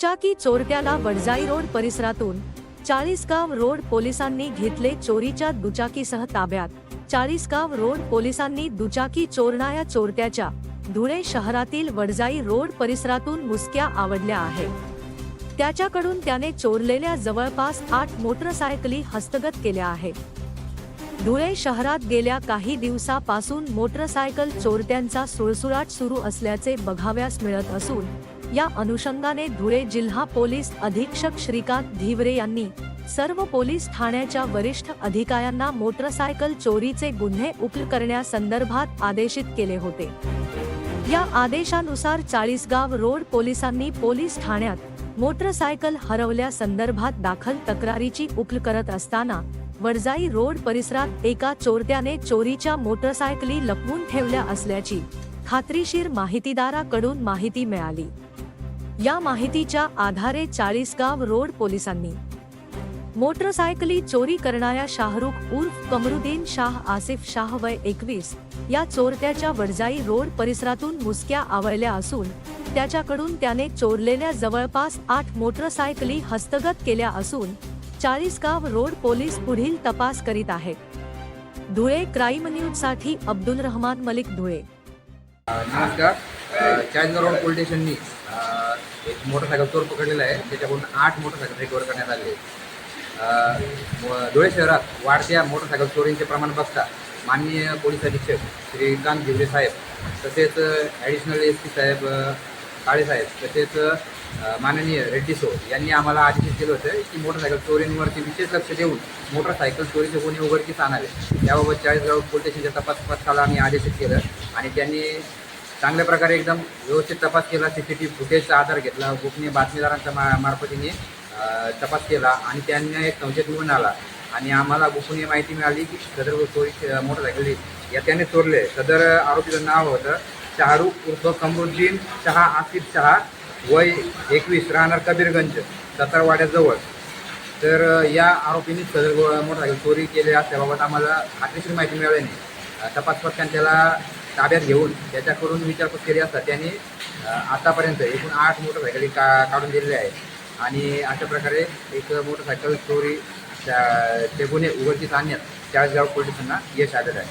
दुचाकी चोरट्याला वडजाई रोड परिसरातून चाळीसगाव रोड पोलिसांनी घेतले चोरीच्या दुचाकीसह ताब्यात. चाळीसगाव रोड पोलिसांनी दुचाकी चोरणाऱ्या चोरट्याच्या धुळे शहरातील वडजाई रोड परिसरातून मुसक्या आवडल्या आहेत. त्याच्याकडून त्याने चोरलेल्या जवळपास आठ मोटरसायकली हस्तगत केल्या आहेत. धुळे शहरात गेल्या काही दिवसापासून मोटरसायकल चोरट्यांचा सुळसुळाट सुरू असल्याचे बघाव्यास मिळत असून या अनुषंगाने धुळे जिल्हा पोलीस अधीक्षक श्रीकांत धिवरे यांनी सर्व पोलीस ठाण्याच्या वरिष्ठ अधिकाऱ्यांना मोटरसायकल चोरीचे गुन्हे उकल करण्यासंदर्भात आदेशित केले होते. या आदेशानुसार चाळीसगाव रोड पोलिसांनी पोलीस ठाण्यात मोटरसायकल हरवल्यासंदर्भात दाखल तक्रारीची उकल करत असताना वडजाई रोड परिसरात एका चोरट्याने चोरीच्या मोटरसायकली लपवून ठेवल्या असल्याची खात्रीशीर माहितीदाराकडून माहिती मिळाली. या माहितीच्या आधारे चाळीसगाव रोड पोलिसांनी मोटरसायकली चोरी करणाऱ्या शाहरुख उर्फ कमरुद्दीन शाह आसिफ शाह वय एकवीस या चोरट्याच्या वडजाई रोड परिसरातून मुसक्या आवळल्या असून त्याच्याकडून त्याने चोरलेल्या जवळपास आठ मोटरसायकली हस्तगत केल्या असून चाळीसगाव रोड पोलीस पुढील तपास करीत आहेत. धुळे क्राईम न्यूजसाठी अब्दुल रहमान मलिक धुळे. नमस्कार. चाळीसगाव रोड पोलीस स्टेशननी एक मोटरसायकल चोर पकडलेला आहे. त्याच्याकडून आठ मोटरसायकल रिकवर करण्यात आले व- धुळे शहरात वाढत्या मोटरसायकल चोरींचे प्रमाण बघता माननीय पोलीस अधीक्षक श्रीकांत गिवरे साहेब तसेच ॲडिशनल एस पी साहेब काळेसाहेब काळे साहेब तसेच माननीय रेड्डी सो यांनी आम्हाला आदेशित केलं होतं की मोटरसायकल चोरींवरती विशेष लक्ष देऊन मोटरसायकल चोरीचे गुन्हे उघडकीस आणावे. याबाबत चाळीसगाव पोलीस स्टेशनच्या तपास पथकाला आम्ही आदेशित केलं आणि त्यांनी चांगल्या प्रकारे एकदम व्यवस्थित तपास केला सी सी टी फुटेजचा आधार घेतला गोपनीय बातमीदारांच्या मा मार्फतीने तपास केला आणि त्यांना एक संशय मिळून आला. आणि आम्हाला गोपनीय माहिती मिळाली की सदर चोरी मोटरसायकली या त्याने चोरले. सदर आरोपीचं नाव होतं शाहरुख उर्फ कमरुद्दीन शहा आसिफ शहा वय एकवीस राहणार कबीरगंज सतारवाड्याजवळ. तर या आरोपींनी सदर मोटरसायकल चोरी केली असल्याबाबत आम्हाला खात्रीशीर माहिती मिळाली नाही. अ, तपास त्याला ताब्यात घेऊन त्याच्याकडून विचारपूस केली असता त्यांनी आतापर्यंत एकूण आठ मोटरसायकली का काढून दिलेल्या आहेत. आणि अशा प्रकारे एक मोटरसायकल चोरी त्या- ते गुन्हे उघडकीस आणण्यात चाळीसगाव पोलिसांना यश आलेलं आहे.